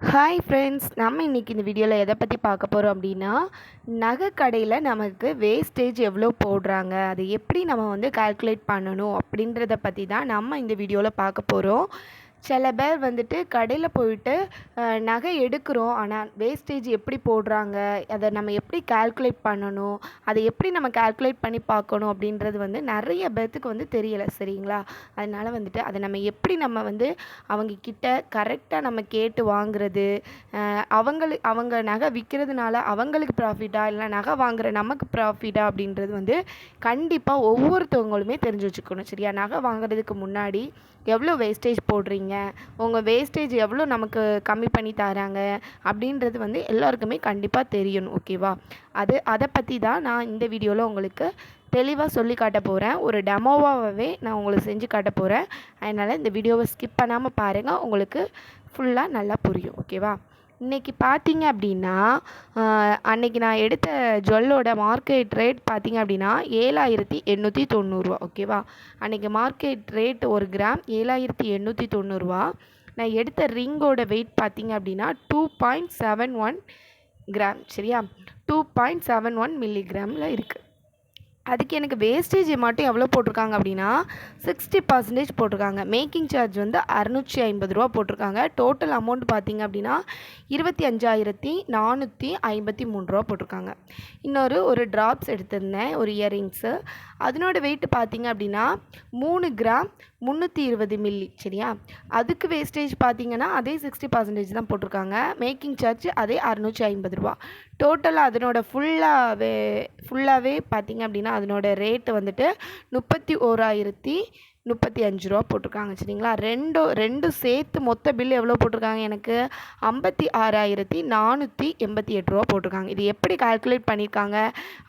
Hi friends நம்ம இன்றைக்கி இந்த வீடியோவில் எதை பற்றி பார்க்க போகிறோம் அப்படின்னா நகை கடையில் நமக்கு வேஸ்டேஜ் எவ்வளோ போடுறாங்க அதை எப்படி நம்ம வந்து கால்குலேட் பண்ணணும் அப்படின்றத பற்றி தான் நம்ம இந்த வீடியோவில் பார்க்க போகிறோம் சில பேர் வந்துட்டு கடையில் போயிட்டு நகை எடுக்கிறோம். ஆனால் வேஸ்டேஜ் எப்படி போடுறாங்க? அதை நம்ம எப்படி கால்குலேட் பண்ணணும்? அதை எப்படி நம்ம கால்குலேட் பண்ணி பார்க்கணும் அப்படின்றது வந்து நிறைய பேர்த்துக்கு வந்து தெரியலை சரிங்களா? அதனால் வந்துட்டு அதை நம்ம எப்படி நம்ம வந்து அவங்க கிட்ட கரெக்டாக நம்ம கேட்டு வாங்குறது? அவங்களு அவங்க நகை விற்கிறதுனால அவங்களுக்கு ப்ராஃபிட்டா இல்லை நகை வாங்குற நமக்கு ப்ராஃபிட்டா அப்படின்றது வந்து கண்டிப்பாக ஒவ்வொருத்தவங்களுமே தெரிஞ்சு வச்சுக்கணும் சரியா? நகை வாங்குறதுக்கு முன்னாடி எவ்வளோ வேஸ்டேஜ் போடுறீங்க? உங்கள் வேஸ்டேஜ் எவ்வளோ நமக்கு கம்மி பண்ணி தராங்க அப்படின்றது வந்து எல்லாருக்குமே கண்டிப்பாக தெரியணும் ஓகேவா அது அதை பற்றி தான் நான் இந்த வீடியோவில் உங்களுக்கு தெளிவாக சொல்லி காட்ட போகிறேன் ஒரு டெமோவாகவே நான் உங்களுக்கு செஞ்சு காட்ட போகிறேன் அதனால் இந்த வீடியோவை ஸ்கிப் பண்ணாமல் பாருங்கள் உங்களுக்கு ஃபுல்லாக நல்லா புரியும் ஓகேவா இன்றைக்கி பார்த்தீங்க அப்படின்னா அன்னைக்கு நான் எடுத்த ஜுவல்லோட மார்க்கெட் ரேட் பார்த்தீங்க அப்படின்னா ஏழாயிரத்தி எண்ணூற்றி தொண்ணூறுரூவா ஓகேவா? அன்றைக்கி மார்க்கெட் ரேட் ஒரு கிராம் ஏழாயிரத்தி எண்ணூற்றி தொண்ணூறுரூவா நான் எடுத்த ரிங்கோட வெயிட் பார்த்தீங்க அப்படின்னா two point seven one gram. சரியா? டூ பாயிண்ட் செவன் ஒன் மில்லிகிராமில் இருக்குது அதுக்கு எனக்கு வேஸ்டேஜ் மட்டும் எவ்வளோ போட்டிருக்காங்க அப்படின்னா சிக்ஸ்டி பர்சன்டேஜ் போட்டிருக்காங்க. மேக்கிங் சார்ஜ் வந்து அறநூற்றி ஐம்பது ரூபா போட்டிருக்காங்க. டோட்டல் அமௌண்ட் பார்த்தீங்க அப்படின்னா இருபத்தி அஞ்சாயிரத்தி நானூற்றி ஐம்பத்தி மூணு ரூபா போட்டிருக்காங்க. இன்னொரு ஒரு ட்ராப்ஸ் எடுத்திருந்தேன் ஒரு இயரிங்ஸு அதனோட வெயிட் பார்த்தீங்க அப்படின்னா மூணு கிராம் முந்நூற்றி இருபது மில்லி சரியா? அதுக்கு வேஸ்டேஜ் பார்த்தீங்கன்னா அதே சிக்ஸ்டி பர்சன்டேஜ் தான் போட்டிருக்காங்க. மேக்கிங் சார்ஜ் அதே அறநூற்றி ஐம்பது ரூபா. டோட்டலாக அதனோட ஃபுல்லாகவே ஃபுல்லாகவே பார்த்தீங்க அப்படின்னா அதனோட ரேட்டு வந்துட்டு முப்பத்தி ஓராயிரத்தி முப்பத்தி அஞ்சு ரூபா போட்டிருக்காங்க சரிங்களா? ரெண்டு ரெண்டும் சேர்த்து மொத்த பில் எவ்வளோ போட்டிருக்காங்க எனக்கு? ஐம்பத்தி ஆறாயிரத்தி நானூற்றி எண்பத்தி எட்டு ரூபா போட்டிருக்காங்க. இது எப்படி கால்குலேட் பண்ணியிருக்காங்க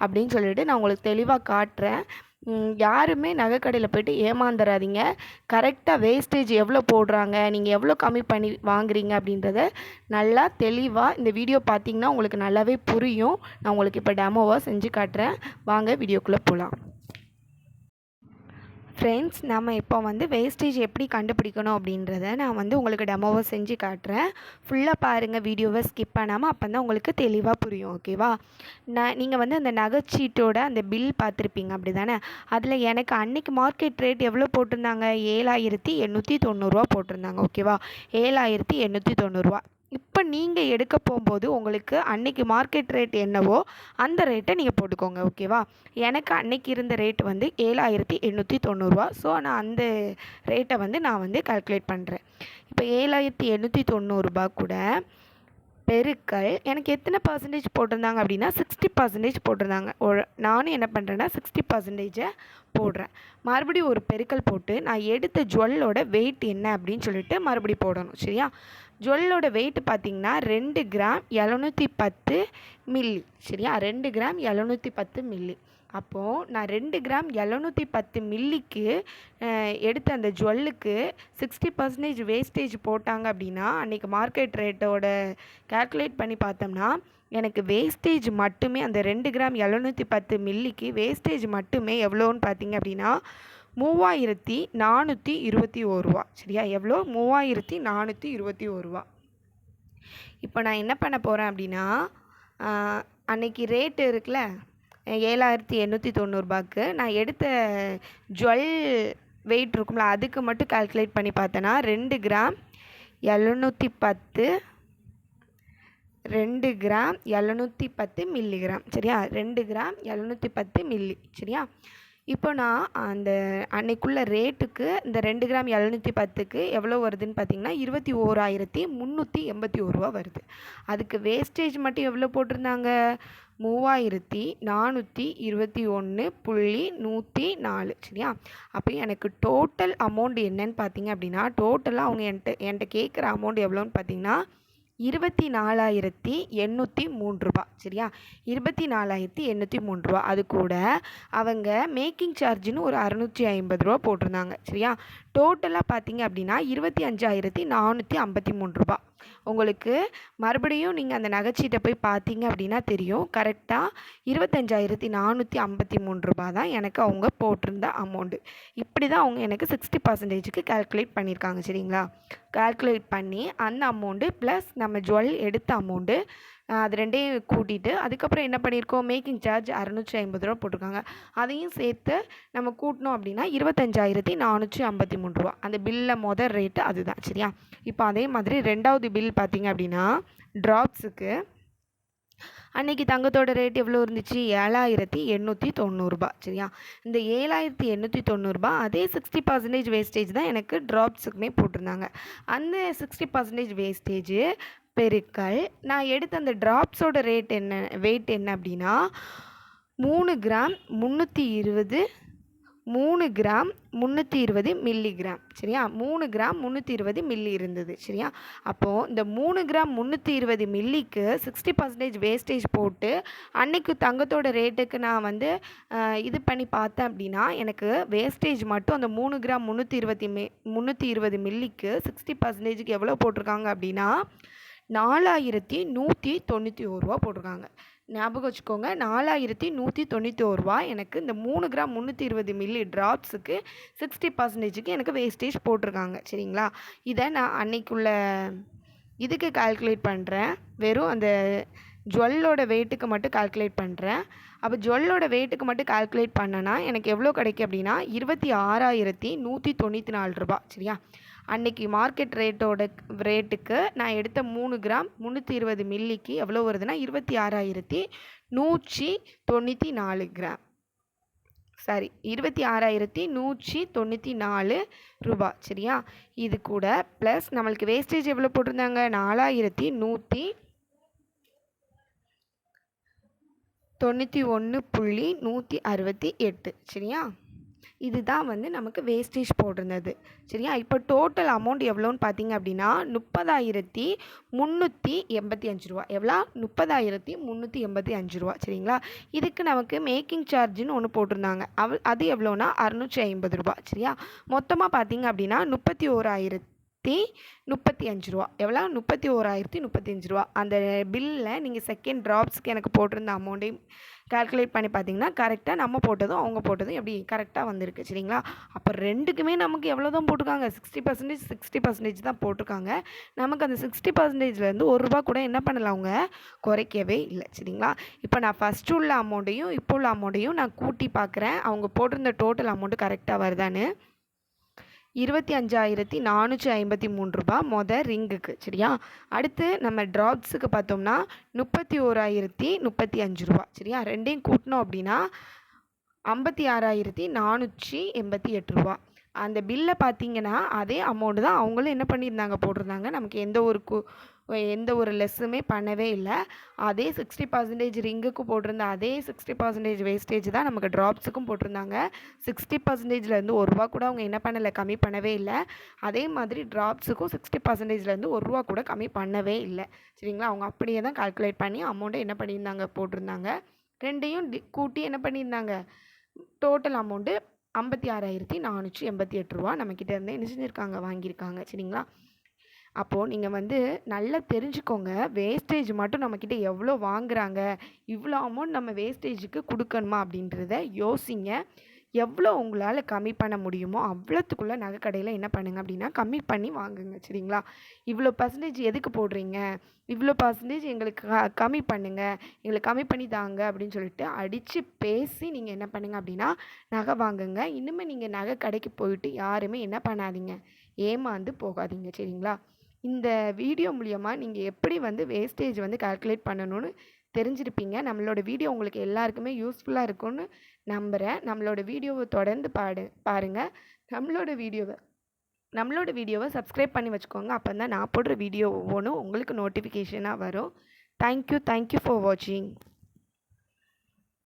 அப்படின்னு சொல்லிட்டு நான் உங்களுக்கு தெளிவாக காட்டுறேன். யாருமே நகைக்கடையில் போய்ட்டு ஏமாந்துடாதீங்க கரெக்டாக வேஸ்டேஜ் எவ்வளோ போடுறாங்க நீங்கள் எவ்வளோ கம்மி பண்ணி வாங்குறீங்க அப்படின்றத நல்லா தெளிவாக இந்த வீடியோ பார்த்தீங்கன்னா உங்களுக்கு நல்லாவே புரியும். நான் உங்களுக்கு இப்போ டெமோவாக செஞ்சு காட்டுறேன். வாங்க வீடியோக்குள்ளே போகலாம் ஃப்ரெண்ட்ஸ் நம்ம இப்போ வந்து வேஸ்டேஜ் எப்படி கண்டுபிடிக்கணும் அப்படின்றத நான் வந்து உங்களுக்கு டெமோவை செஞ்சு காட்டுறேன். ஃபுல்லாக பாருங்கள் வீடியோவை ஸ்கிப் பண்ணாமல் அப்போ தான் உங்களுக்கு தெளிவாக புரியும் ஓகேவா நான் நீங்கள் வந்து அந்த நகைச்சீட்டோட அந்த பில் பார்த்துருப்பீங்க அப்படி தானே அதில் எனக்கு அன்னைக்கு மார்க்கெட் ரேட் எவ்வளோ போட்டிருந்தாங்க? ஏழாயிரத்தி எண்ணூற்றி தொண்ணூறுரூவா போட்டிருந்தாங்க ஓகேவா ஏழாயிரத்தி எண்ணூற்றி தொண்ணூறுரூவா இப்போ நீங்கள் எடுக்க போகும்போது உங்களுக்கு அன்னைக்கு மார்க்கெட் ரேட் என்னவோ அந்த ரேட்டை நீங்கள் போட்டுக்கோங்க ஓகேவா எனக்கு அன்னைக்கு இருந்த ரேட் வந்து ஏழாயிரத்தி எண்ணூற்றி தொண்ணூறுரூவா ஸோ நான் அந்த ரேட்டை வந்து நான் வந்து கால்குலேட் பண்ணுறேன் இப்போ ஏழாயிரத்தி எண்ணூற்றி தொண்ணூறுரூபா கூட பெருக்கல் எனக்கு எத்தனை பர்சன்டேஜ் போட்டிருந்தாங்க அப்படின்னா சிக்ஸ்டி பர்சன்டேஜ் போட்டிருந்தாங்க. ஒரு- நானும் என்ன பண்ணுறேன்னா சிக்ஸ்டி பர்சன்டேஜை போடுறேன். மறுபடியும் ஒரு பெருக்கல் போட்டு நான் எடுத்த ஜுவல்லோட வெயிட் என்ன அப்படின்னு சொல்லிட்டு மறுபடியும் போடணும் சரியா? ஜுவல்லோட வெயிட் பார்த்தீங்கன்னா ரெண்டு கிராம் எழுநூற்றி பத்து மில்லி சரியா? ரெண்டு கிராம் எழுநூற்றி பத்து மில்லி அப்போது நான் ரெண்டு கிராம் எழுநூற்றி பத்து மில்லிக்கு எடுத்த அந்த ஜுவல்லுக்கு சிக்ஸ்டி பர்சன்டேஜ் வேஸ்டேஜ் போட்டாங்க அப்படின்னா அன்றைக்கி மார்க்கெட் ரேட்டோட கால்குலேட் பண்ணி பார்த்தோம்னா எனக்கு வேஸ்டேஜ் மட்டுமே அந்த ரெண்டு கிராம் எழுநூற்றி பத்து மில்லிக்கு வேஸ்டேஜ் மட்டுமே எவ்வளோன்னு பார்த்தீங்க அப்படின்னா மூவாயிரத்தி நானூற்றி இருபத்தி ஓருவா சரியா? எவ்வளோ? மூவாயிரத்தி நானூற்றி இருபத்தி ஒரு இப்போ நான் என்ன பண்ண போகிறேன் அப்படின்னா அன்னைக்கு ரேட்டு இருக்குல்ல ஏழாயிரத்தி எண்ணூற்றி தொண்ணூறுபாக்கு நான் எடுத்த ஜுவல் வெயிட் இருக்கும்ல அதுக்கு மட்டும் கால்குலேட் பண்ணி பார்த்தேன்னா ரெண்டு கிராம் எழுநூற்றி பத்து ரெண்டு கிராம் எழுநூற்றி பத்து மில்லி கிராம் சரியா? ரெண்டு கிராம் எழுநூற்றி பத்து மில்லி சரியா? இப்போ நான் அந்த அன்னைக்குள்ள ரேட்டுக்கு இந்த ரெண்டு கிராம் எழுநூற்றி பத்துக்கு எவ்வளோ வருதுன்னு பார்த்தீங்கன்னா இருபத்தி ஓராயிரத்தி முந்நூற்றி எண்பத்தி ஓருவா வருது. அதுக்கு வேஸ்டேஜ் மட்டும் எவ்வளோ போட்டிருந்தாங்க? மூவாயிரத்தி நானூற்றி இருபத்தி ஒன்று புள்ளி நூற்றி நாலு சரியா? அப்போ எனக்கு டோட்டல் அமௌண்ட் என்னன்னு பார்த்தீங்க அப்படின்னா டோட்டலாக அவங்க என்கிட்ட என்கிட்ட கேட்குற அமௌண்ட் எவ்வளோன்னு பார்த்தீங்கன்னா இருபத்தி நாலாயிரத்தி எண்ணூற்றி மூணு ரூபா. சரியா? இருபத்தி நாலாயிரத்தி எண்ணூற்றி மூணு ரூபா. அது கூட அவங்க மேக்கிங் சார்ஜ்னு ஒரு அறநூற்றி ஐம்பது ரூபா போட்டிருந்தாங்க. சரியா? டோட்டலாக பார்த்தீங்க அப்படின்னா இருபத்தி அஞ்சாயிரத்தி நானூற்றி ஐம்பத்தி மூணு ரூபா. உங்களுக்கு மறுபடியும் நீங்கள் அந்த நகைச்சீட்டை போய் பார்த்தீங்க அப்படின்னா தெரியும். கரெக்டாக இருபத்தஞ்சாயிரத்தி நானூற்றி ஐம்பத்தி மூணு ரூபா தான் எனக்கு அவங்க போட்டிருந்த அமௌண்ட்டு இப்படி தான் அவங்க எனக்கு சிக்ஸ்டி பர்சன்டேஜுக்கு கால்குலேட் பண்ணியிருக்காங்க. சரிங்களா? கால்குலேட் பண்ணி அந்த அமௌண்ட்டு ப்ளஸ் நம்ம ஜுவல் எடுத்த அமௌண்ட்டு அது ரெண்டையும் கூட்டிட்டு அதுக்கப்புறம் என்ன பண்ணியிருக்கோம்? மேக்கிங் சார்ஜ் அறநூற்றி ஐம்பது ரூபா போட்டிருக்காங்க. அதையும் சேர்த்து நம்ம கூட்டினோம் அப்படின்னா இருபத்தஞ்சாயிரத்தி நானூற்றி ஐம்பத்தி மூணு ரூபா. அந்த பில்லில் மொதல் ரேட்டு அதுதான் சரியா? இப்போ அதே மாதிரி ரெண்டாவது பில் பார்த்திங்க அப்படின்னா ட்ராப்ஸுக்கு அன்னைக்கு தங்கத்தோட ரேட் எவ்வளோ இருந்துச்சு? ஏழாயிரத்தி எண்ணூற்றி தொண்ணூறுபா சரியா? இந்த ஏழாயிரத்தி எண்ணூற்றி தொண்ணூறுபா அதே சிக்ஸ்டி பர்சன்டேஜ் வேஸ்டேஜ் தான் எனக்கு ட்ராப்ஸுக்குமே போட்டிருந்தாங்க. அந்த சிக்ஸ்டி பர்சன்டேஜ் வேஸ்டேஜ் பெருக்கல் நான் எடுத்த அந்த ட்ராப்ஸோட ரேட் என்ன வெயிட் என்ன அப்படின்னா மூணு கிராம் முந்நூற்றி இருபது மூணு கிராம் முந்நூற்றி இருபது மில்லி கிராம் சரியா? மூணு கிராம் முந்நூற்றி இருபது மில்லி இருந்தது. சரியா? அப்போது இந்த மூணு கிராம் முந்நூற்றி இருபது மில்லிக்கு சிக்ஸ்டி பர்சன்டேஜ் வேஸ்டேஜ் போட்டு அன்னைக்கு தங்கத்தோட ரேட்டுக்கு நான் வந்து இது பண்ணி பார்த்தேன் அப்படின்னா எனக்கு வேஸ்டேஜ் மட்டும் அந்த மூணு கிராம் முந்நூற்றி இருபத்தி மி முந்நூற்றி இருபது மில்லிக்கு சிக்ஸ்டி பர்சன்டேஜுக்கு எவ்வளோ போட்டிருக்காங்க அப்படின்னா நாலாயிரத்தி நூற்றி தொண்ணூற்றி ஒரு ரூபா போட்டிருக்காங்க. ஞாபகம் வச்சுக்கோங்க நாலாயிரத்தி நூற்றி தொண்ணூற்றி ரூபா எனக்கு இந்த மூணு கிராம் முந்நூற்றி இருபது மில்லி ட்ராப்ஸுக்கு சிக்ஸ்டி பர்சன்டேஜுக்கு எனக்கு வேஸ்டேஜ் போட்டிருக்காங்க. சரிங்களா? இதை நான் அன்னைக்குள்ள இதுக்கு கால்குலேட் பண்ணுறேன் வெறும் அந்த ஜுவல்லோட வெயிட்டுக்கு மட்டும் கால்குலேட் பண்ணுறேன் அப்போ ஜுவல்லோட வெயிட்டுக்கு மட்டும் கால்குலேட் பண்ணனா எனக்கு எவ்வளோ கிடைக்கும் அப்படின்னா இருபத்தி ஆறாயிரத்தி நூற்றி தொண்ணூற்றி நாலு ரூபா. சரியா? அன்னைக்கு மார்க்கெட் ரேட்டோட ரேட்டுக்கு நான் எடுத்த மூணு கிராம் முந்நூற்றி இருபது மில்லிக்கு எவ்வளோ வருதுன்னா இருபத்தி ஆறாயிரத்தி நூற்றி தொண்ணூற்றி நாலு கிராம். சாரி இருபத்தி ஆறாயிரத்தி நூற்றி தொண்ணூற்றி நாலு ரூபா. சரியா? இது கூட ப்ளஸ் நம்மளுக்கு வேஸ்டேஜ் எவ்வளோ போட்டிருந்தாங்க? நாலாயிரத்தி நூற்றி தொண்ணூற்றி ஒன்று புள்ளி நூற்றி அறுபத்தி எட்டு. சரியா? இதுதான் வந்து நமக்கு வேஸ்டேஜ் போட்டிருந்தது. சரியா? இப்போ டோட்டல் அமௌண்ட் எவ்வளோன்னு பார்த்தீங்க அப்படின்னா முப்பதாயிரத்தி முந்நூற்றி எண்பத்தி அஞ்சு ரூபா. எவ்வளோ? முப்பதாயிரத்தி முந்நூற்றி எண்பத்தி அஞ்சு ரூபா. சரிங்களா? இதுக்கு நமக்கு மேக்கிங் சார்ஜுன்னு ஒன்று போட்டிருந்தாங்க. அவ் அது எவ்வளோனா அறுநூற்றி ஐம்பது ரூபா. சரியா? மொத்தமாக பார்த்தீங்க அப்படின்னா முப்பத்தி ஓராயிரத்தி முப்பத்தி அஞ்சு ரூபா. எவ்வளோ? முப்பத்தி ஓராயிரத்தி முப்பத்தி அஞ்சு ரூபா. அந்த பில்லில் நீங்கள் செகண்ட் ட்ராப்ஸ்க்கு எனக்கு போட்டிருந்த அமௌண்ட்டையும் கால்குலேட் பண்ணி பார்த்தீங்கன்னா கரெக்டாக நம்ம போட்டதும் அவங்க போட்டதும் எப்படி கரெக்டாக வந்திருக்கு சரிங்களா? அப்போ ரெண்டுக்குமே நமக்கு எவ்வளோ தான் போட்டிருக்காங்க? சிக்ஸ்டி பர்சன்டேஜ் சிக்ஸ்டி பர்சன்டேஜ் தான் போட்டிருக்காங்க. நமக்கு அந்த சிக்ஸ்டி பர்சன்டேஜ்லேருந்து ஒரு ரூபா கூட என்ன பண்ணல அவங்க? குறைக்கவே இல்லை சரிங்களா? இப்போ நான் ஃபஸ்ட்டு உள்ள அமௌண்ட்டையும் இப்போ உள்ள அமௌண்ட்டையும் நான் கூட்டி பார்க்குறேன். அவங்க போட்டிருந்த டோட்டல் அமௌண்ட்டு கரெக்டாக வருதான்னு. இருபத்தி அஞ்சாயிரத்தி நானூற்றி ஐம்பத்தி மூணு ரூபா மொதல் ரிங்குக்கு சரியா? அடுத்து நம்ம ட்ராப்ஸுக்கு பார்த்தோம்னா முப்பத்தி ஓராயிரத்தி முப்பத்தி அஞ்சு ரூபா சரியா? ரெண்டையும் கூட்டினோம் அப்படின்னா ஐம்பத்தி ஆறாயிரத்தி நானூற்றி எண்பத்தி எட்டு ரூபா. அந்த பில்லை பார்த்தீங்கன்னா அதே அமௌண்ட்டு தான் அவங்களும் என்ன பண்ணியிருந்தாங்க போட்டிருந்தாங்க. நமக்கு எந்த ஒரு கு எந்த ஒரு லெஸ்ஸுமே பண்ணவே இல்லை. அதே சிக்ஸ்டி பர்சன்டேஜ் ரிங்குக்கு போட்டிருந்த அதே சிக்ஸ்டி பர்சன்டேஜ் வேஸ்டேஜ் தான் நமக்கு ட்ராப்ஸுக்கும் போட்டிருந்தாங்க. சிக்ஸ்டி பர்சன்டேஜ்லேருந்து ஒரு ரூபா கூட அவங்க என்ன பண்ணலை கம்மி பண்ணவே இல்லை. அதே மாதிரி ட்ராப்ஸுக்கும் சிக்ஸ்டி பர்சன்டேஜ்லேருந்து ஒரு ரூபா கூட கம்மி பண்ணவே இல்லை. சரிங்களா? அவங்க அப்படியே தான் கால்குலேட் பண்ணி அமௌண்ட்டை என்ன பண்ணியிருந்தாங்க போட்டிருந்தாங்க. ரெண்டையும் டி கூட்டி என்ன பண்ணியிருந்தாங்க? டோட்டல் அமௌண்ட்டு ஐம்பத்தி ஆறாயிரத்தி நானூற்றி எண்பத்தி எட்டு ரூபா நம்மக்கிட்ட இருந்து என்ன செஞ்சுருக்காங்க? வாங்கியிருக்காங்க. சரிங்களா? அப்போது நீங்கள் வந்து நல்லா தெரிஞ்சுக்கோங்க. வேஸ்டேஜ் மட்டும் நம்மக்கிட்ட எவ்வளோ வாங்குகிறாங்க இவ்வளோ அமௌண்ட் நம்ம வேஸ்டேஜுக்கு கொடுக்கணுமா அப்படின்றத யோசிங்க. எவ்வளோ உங்களால் கம்மி பண்ண முடியுமோ அவ்வளோத்துக்குள்ளே நகை கடையில் என்ன பண்ணுங்க அப்படின்னா கம்மி பண்ணி வாங்குங்க. சரிங்களா? இவ்வளோ பர்சன்டேஜ் எதுக்கு போடுறீங்க? இவ்வளோ பர்சன்டேஜ் எங்களுக்கு க- கம்மி பண்ணுங்கள் எங்களுக்கு கம்மி பண்ணி தாங்க அப்படின்னு சொல்லிட்டு அடித்து பேசி நீங்கள் என்ன பண்ணுங்கள் அப்படின்னா நகை வாங்குங்க. இனிமேல் நீங்கள் நகை கடைக்கு போயிட்டு யாருமே என்ன பண்ணாதீங்க. ஏமாந்து போகாதீங்க. சரிங்களா? இந்த வீடியோ மூலியமா நீங்கள் எப்படி வந்து வேஸ்டேஜ் வந்து கால்குலேட் பண்ணணும்னு தெரிஞ்சிருப்பீங்க. நம்மளோட வீடியோ உங்களுக்கு எல்லாருக்குமே யூஸ்ஃபுல்லாக இருக்கும்னு நம்புகிறேன் நம்மளோட வீடியோவை தொடர்ந்து பாடு பாருங்கள் நம்மளோட வீடியோவை நம்மளோட வீடியோவை சப்ஸ்கிரைப் பண்ணி வச்சுக்கோங்க. அப்போ தான் நான் போடுற வீடியோ ஒவ்வொன்றும் உங்களுக்கு நோட்டிஃபிகேஷனாக வரும். தேங்க்யூ தேங்க்யூ ஃபார் வாட்சிங்